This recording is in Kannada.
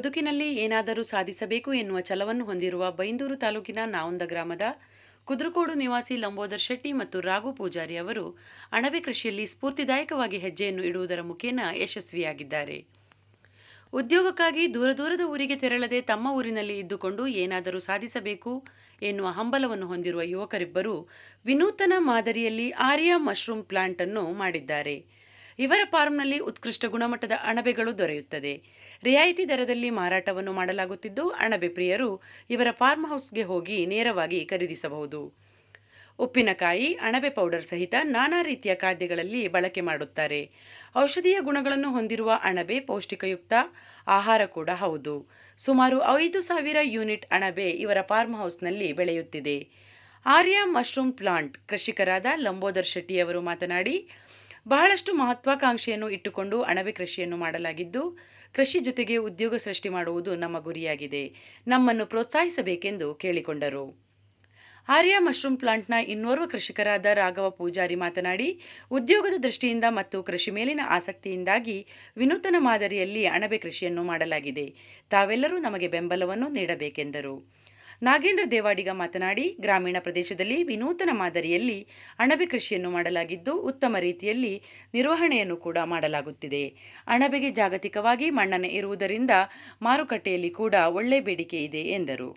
ಬದುಕಿನಲ್ಲಿ ಏನಾದರೂ ಸಾಧಿಸಬೇಕು ಎನ್ನುವ ಛಲವನ್ನು ಹೊಂದಿರುವ ಬೈಂದೂರು ತಾಲೂಕಿನ ನಾವಂದ ಗ್ರಾಮದ ಕುದ್ರಕೋಡು ನಿವಾಸಿ ಲಂಬೋದರ್ ಶೆಟ್ಟಿ ಮತ್ತು ರಾಘು ಪೂಜಾರಿ ಅವರು ಅಣಬೆ ಕೃಷಿಯಲ್ಲಿ ಸ್ಫೂರ್ತಿದಾಯಕವಾಗಿ ಹೆಜ್ಜೆಯನ್ನು ಇಡುವುದರ ಮುಖೇನ ಯಶಸ್ವಿಯಾಗಿದ್ದಾರೆ. ಉದ್ಯೋಗಕ್ಕಾಗಿ ದೂರ ದೂರದ ಊರಿಗೆ ತೆರಳದೆ ತಮ್ಮ ಊರಿನಲ್ಲಿ ಇದ್ದುಕೊಂಡು ಏನಾದರೂ ಸಾಧಿಸಬೇಕು ಎನ್ನುವ ಹಂಬಲವನ್ನು ಹೊಂದಿರುವ ಯುವಕರಿಬ್ಬರು ವಿನೂತನ ಮಾದರಿಯಲ್ಲಿ ಆರ್ಯ ಮಶ್ರೂಮ್ ಪ್ಲಾಂಟ್ ಅನ್ನು ಮಾಡಿದ್ದಾರೆ. ಇವರ ಫಾರ್ಮ್ನಲ್ಲಿ ಉತ್ಕೃಷ್ಟ ಗುಣಮಟ್ಟದ ಅಣಬೆಗಳು ದೊರೆಯುತ್ತದೆ. ರಿಯಾಯಿತಿ ದರದಲ್ಲಿ ಮಾರಾಟವನ್ನು ಮಾಡಲಾಗುತ್ತಿದ್ದು, ಅಣಬೆ ಪ್ರಿಯರು ಇವರ ಫಾರ್ಮ್ ಹೌಸ್ಗೆ ಹೋಗಿ ನೇರವಾಗಿ ಖರೀದಿಸಬಹುದು. ಉಪ್ಪಿನಕಾಯಿ, ಅಣಬೆ ಪೌಡರ್ ಸಹಿತ ನಾನಾ ರೀತಿಯ ಖಾದ್ಯಗಳಲ್ಲಿ ಬಳಕೆ ಮಾಡುತ್ತಾರೆ. ಔಷಧೀಯ ಗುಣಗಳನ್ನು ಹೊಂದಿರುವ ಅಣಬೆ ಪೌಷ್ಟಿಕಯುಕ್ತ, ಆಹಾರ ಕೂಡ ಹೌದು. ಸುಮಾರು ಐದು ಸಾವಿರ ಯೂನಿಟ್ ಅಣಬೆ ಇವರ ಫಾರ್ಮ್ ಹೌಸ್ನಲ್ಲಿ ಬೆಳೆಯುತ್ತಿದೆ. ಆರ್ಯ ಮಶ್ರೂಮ್ ಪ್ಲಾಂಟ್ ಕೃಷಿಕರಾದ ಲಂಬೋದರ್ ಶೆಟ್ಟಿಯವರು ಮಾತನಾಡಿ ಬಹಳಷ್ಟು ಮಹತ್ವಾಕಾಂಕ್ಷೆಯನ್ನು ಇಟ್ಟುಕೊಂಡು ಅಣಬೆ ಕೃಷಿಯನ್ನು ಮಾಡಲಾಗಿದ್ದು, ಕೃಷಿ ಜೊತೆಗೆ ಉದ್ಯೋಗ ಸೃಷ್ಟಿ ಮಾಡುವುದು ನಮ್ಮ ಗುರಿಯಾಗಿದೆ. ನಮ್ಮನ್ನು ಪ್ರೋತ್ಸಾಹಿಸಬೇಕೆಂದು ಕೇಳಿಕೊಂಡರು. ಆರ್ಯ ಮಶ್ರೂಮ್ ಪ್ಲಾಂಟ್ನ ಇನ್ನೋರ್ವ ಕೃಷಿಕರಾದ ರಾಘವ ಪೂಜಾರಿ ಮಾತನಾಡಿ, ಉದ್ಯೋಗದ ದೃಷ್ಟಿಯಿಂದ ಮತ್ತು ಕೃಷಿ ಮೇಲಿನ ಆಸಕ್ತಿಯಿಂದಾಗಿ ವಿನೂತನ ಮಾದರಿಯಲ್ಲಿ ಅಣಬೆ ಕೃಷಿಯನ್ನು ಮಾಡಲಾಗಿದೆ. ತಾವೆಲ್ಲರೂ ನಮಗೆ ಬೆಂಬಲವನ್ನು ನೀಡಬೇಕೆಂದರು. ನಾಗೇಂದ್ರ ದೇವಾಡಿಗ ಮಾತನಾಡಿ, ಗ್ರಾಮೀಣ ಪ್ರದೇಶದಲ್ಲಿ ವಿನೂತನ ಮಾದರಿಯಲ್ಲಿ ಅಣಬೆ ಕೃಷಿಯನ್ನು ಮಾಡಲಾಗಿದ್ದು, ಉತ್ತಮ ರೀತಿಯಲ್ಲಿ ನಿರ್ವಹಣೆಯನ್ನು ಕೂಡ ಮಾಡಲಾಗುತ್ತಿದೆ. ಅಣಬೆಗೆ ಜಾಗತಿಕವಾಗಿ ಮಣ್ಣನೆ ಇರುವುದರಿಂದ ಮಾರುಕಟ್ಟೆಯಲ್ಲಿ ಕೂಡ ಒಳ್ಳೆ ಬೇಡಿಕೆ ಇದೆ, ಎಂದರು.